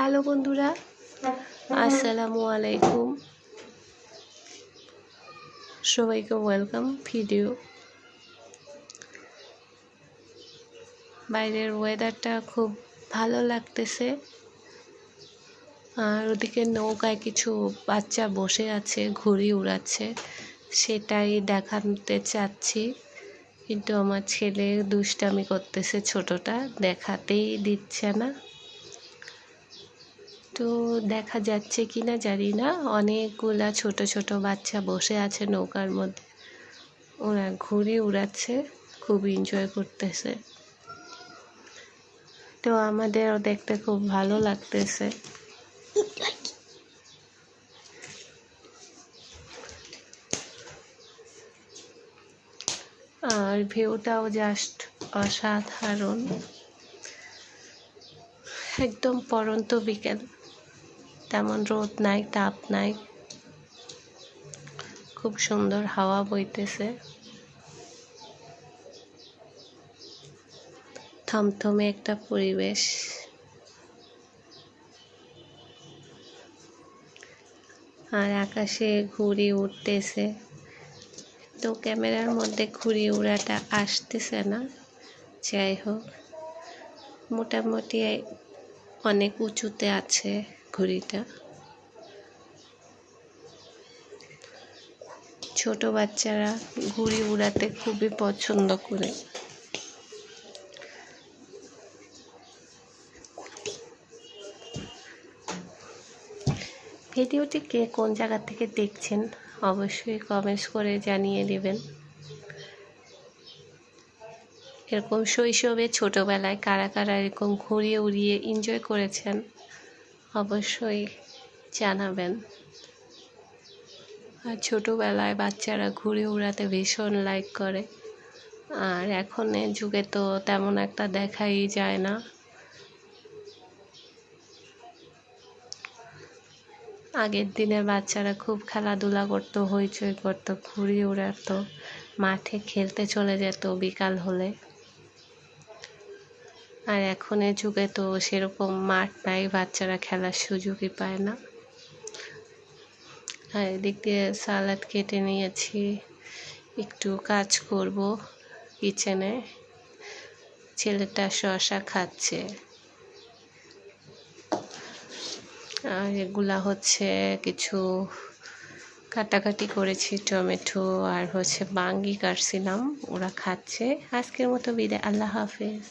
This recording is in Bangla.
হ্যালো বন্ধুরা, আসসালামু আলাইকুম। সবাইকে ওয়েলকাম ভিডিও বাইরের ওয়েদারটা খুব ভালো লাগতেছে। আর ওদিকে নৌকায় কিছু বাচ্চা বসে আছে, ঘুড়ি উড়াচ্ছে। সেটাই দেখাতে চাচ্ছি। কিন্তু আমার ছেলে দুষ্টামি করতেছে ছোটটা, দেখাতেই দিচ্ছে না। তো দেখা যাচ্ছে কি না জানি না। অনেকগুলা ছোট ছোট বাচ্চা বসে আছে নৌকার মধ্যে। ওরা ঘুরে উড়াচ্ছে, খুব এনজয় করতেছে। তো আমাদেরও দেখতে খুব ভালো লাগতেছে। আর ভিউটাও জাস্ট অসাধারণ। একদম পরন্ত বিকেল। তেমন রোদ নাই, তাপ নাই। খুব সুন্দর হাওয়া বইতেছে। থমথমে একটা পরিবেশ। আর আকাশে ঘুড়ি উঠতেছে তো ক্যামেরার মধ্যে ঘুড়ি উড়াটা আসতেছে না। যাই হোক, মোটামুটি অনেক উঁচুতে আছে। ঘুড়িটা। ছোট বাচ্চারা ঘুড়ি উড়াতে খুবই পছন্দ করে। ভিডিওটি কে কোন জায়গা থেকে দেখছেন অবশ্যই কমেন্টস করে জানিয়ে দেবেন। এরকম শৈশবে, ছোটোবেলায় কারা কারা এরকম ঘুরিয়ে উড়িয়ে এনজয় করেছেন? অবশ্যই জানাবেন। আর ছোটোবেলায় বাচ্চারা ঘুরে উড়াতে ভীষণ লাইক করে। আর এখনের যুগে তো তেমন একটা দেখাই যায় না। আগের দিনের বাচ্চারা খুব খেলাধুলা করতো, হইচই করতো ঘুড়ি উড়াতো, মাঠে খেলতে চলে যেত বিকাল হলে। আর এখনের যুগে তো সেরকম মাঠ নাই, বাচ্চারা খেলার সুযোগই পায় না। আর এদিক দিয়ে সালাদ কেটে নিয়েছি, একটু কাজ করব কিচেনে। ছেলেটা শশা খাচ্ছে। আর এগুলা হচ্ছে কিছু কাটাকাটি করেছি, টমেটো আর হচ্ছে বাঙ্গি কাটছিলাম, ওরা খাচ্ছে। আজকের মতো বিদায়, আল্লাহ হাফেজ।